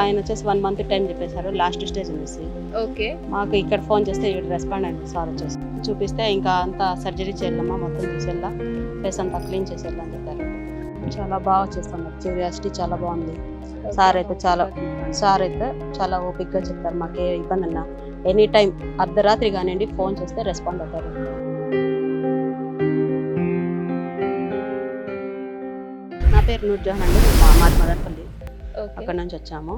ఆయన వచ్చేసి one month time చెప్పేశారు. లాస్ట్ స్టేజ్ అనేసి ఓకే. మాకు ఇక్కడ ఫోన్ చేస్తే ఇక్కడ రెస్పాండ్ అయింది సార్ వచ్చేసి. చూపిస్తే ఇంకా అంతా సర్జరీ చేయాలమ్మా మొత్తం తీసేళ్ళా ఫేస్ అంతా క్లీన్ చేసేయాలని చెప్పారు. చాలా బాగా చేస్తున్నారు క్యూరియాసిటీ చాలా బాగుంది. సార్ అయితే చాలా సార్ అయితే చాలా ఓపిక్గా చెప్తారు మాకు ఏ ఇబ్బంది ఉన్నా ఎనీ టైం అర్ధరాత్రి కానివ్వండి ఫోన్ చేస్తే రెస్పాండ్ అవుతారు. నా పేరు నూర్జహాన్ అండి. మా మాది మదనపల్లి. ఓకే అక్కడ నుంచి వచ్చాము.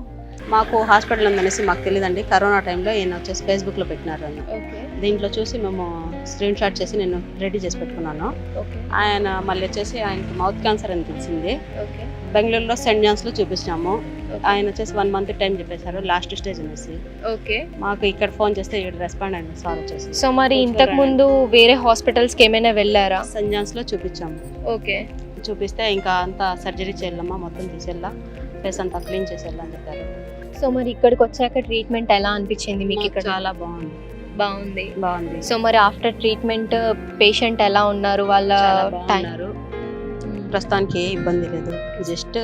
మాకు హాస్పిటల్ ఉందనేసి మాకు తెలియదండి కరోనా టైంలో ఈయన వచ్చేసి ఫేస్బుక్లో పెట్టినారు ఆయన ఓకే దీంట్లో చూసి మేము స్క్రీన్ షాట్ చేసి నేను రెడీ చేసి పెట్టుకున్నాను. ఆయన మళ్ళీ వచ్చేసి ఆయనకి మౌత్ క్యాన్సర్ అని తెలిసింది. బెంగళూరులో సెంట్ జాన్స్లో చూపించినాము ఆయన వచ్చేసి వన్ మంత్ టైం చెప్పేశారు. లాస్ట్ స్టేజ్ అనేసి. ఓకే మాకు ఇక్కడ ఫోన్ చేస్తే ఇక్కడ రెస్పాండ్ అయింది సార్ వచ్చేసి. సో మరి ఇంతకు ముందు వేరే హాస్పిటల్స్కి ఏమైనా వెళ్ళారా? సెంట్ జాన్స్లో చూపించాము. ఓకే చూపిస్తే ఇంకా అంతా సర్జరీ చేయాలమ్మా మొత్తం తీసేళ్ళా ఫేస్ అంతా క్లీన్ చేసేయాలని చెప్పారు. సో మరి ఇక్కడికి వచ్చాక ట్రీట్మెంట్ ఎలా అనిపించింది మీకు ఇక్కడ? చాలా బాగుంది. బాగుంది. బాగుంది. సో మరి ఆఫ్టర్ ట్రీట్మెంట్ పేషెంట్ ఎలా ఉన్నారు? వాళ్ళ టైం? ప్రస్తుతానికి ఏ ఇబ్బంది లేదు. జస్ట్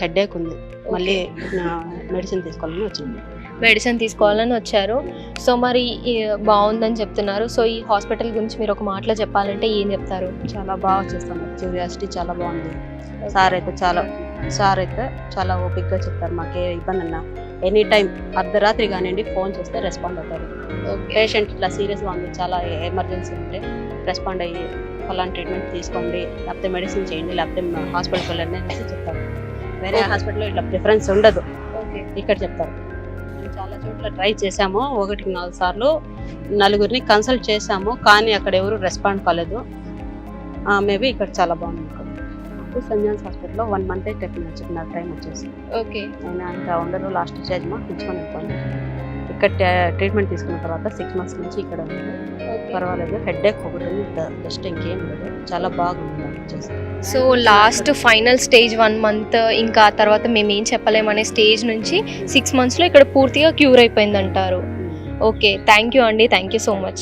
హెడేక్ ఉంది. మళ్ళీ మెడిసిన్ తీసుకోవాలని వచ్చింది మెడిసిన్ తీసుకోవాలని వచ్చారు. సో మరి బాగుందని చెప్తున్నారు. సో ఈ హాస్పిటల్ గురించి మీరు ఒక మాటలో చెప్పాలంటే ఏం చెప్తారు? చాలా బాగా చేస్తున్నారు క్యూరియాసిటీ చాలా బాగుంది. సార్ అయితే చాలా సార్ అయితే చాలా ఓపిక్గా చెప్తారు మాకు ఇబ్బంది ఉన్నా ఎనీ టైం అర్ధరాత్రి కానివ్వండి ఫోన్ చేస్తే రెస్పాండ్ అవుతారు. పేషెంట్ ఇట్లా సీరియస్గా ఉంది. చాలా ఎమర్జెన్సీ ఉంటే రెస్పాండ్ అయ్యి ఫలానా ట్రీట్మెంట్ తీసుకోండి. లేకపోతే మెడిసిన్ చేయండి. లేకపోతే హాస్పిటల్కి వెళ్ళండి అనేసి చెప్తారు. వేరే. హాస్పిటల్లో ఇట్లా ప్రిఫరెన్స్ ఉండదు. ఇక్కడ చెప్తారు. చాలా చోట్ల ట్రై చేసాము ఒకటికి నాలుగు సార్లు నలుగురిని కన్సల్ట్ చేసాము కానీ అక్కడ ఎవరు రెస్పాండ్ కాలేదు. మేబీ ఇక్కడ చాలా బాగుంది. నాకు సంజాన్స్ హాస్పిటల్లో వన్ మంత్ చెప్పిన చెప్పిన టైం వచ్చేసి. ఓకే. నేను ఇంకా ఉండరు లాస్ట్ స్టేజ్ మా పిలుచుకొని ఇక్కడ ట్రీట్మెంట్ తీసుకున్న తర్వాత సిక్స్ మంత్స్ నుంచి ఇక్కడ పర్వాలేదు. హెడ్ ఏక్ ఒకటి జస్ట్ ఇంకేం లేదు. చాలా బాగుంది. నాకు so last final stage one month ఇంకా ఆ తర్వాత మేము ఏం చెప్పలేమనే స్టేజ్ నుంచి సిక్స్ మంత్స్లో ఇక్కడ పూర్తిగా క్యూర్ అయిపోయింది అంటారు ఓకే థ్యాంక్ యూ అండి. Thank you so much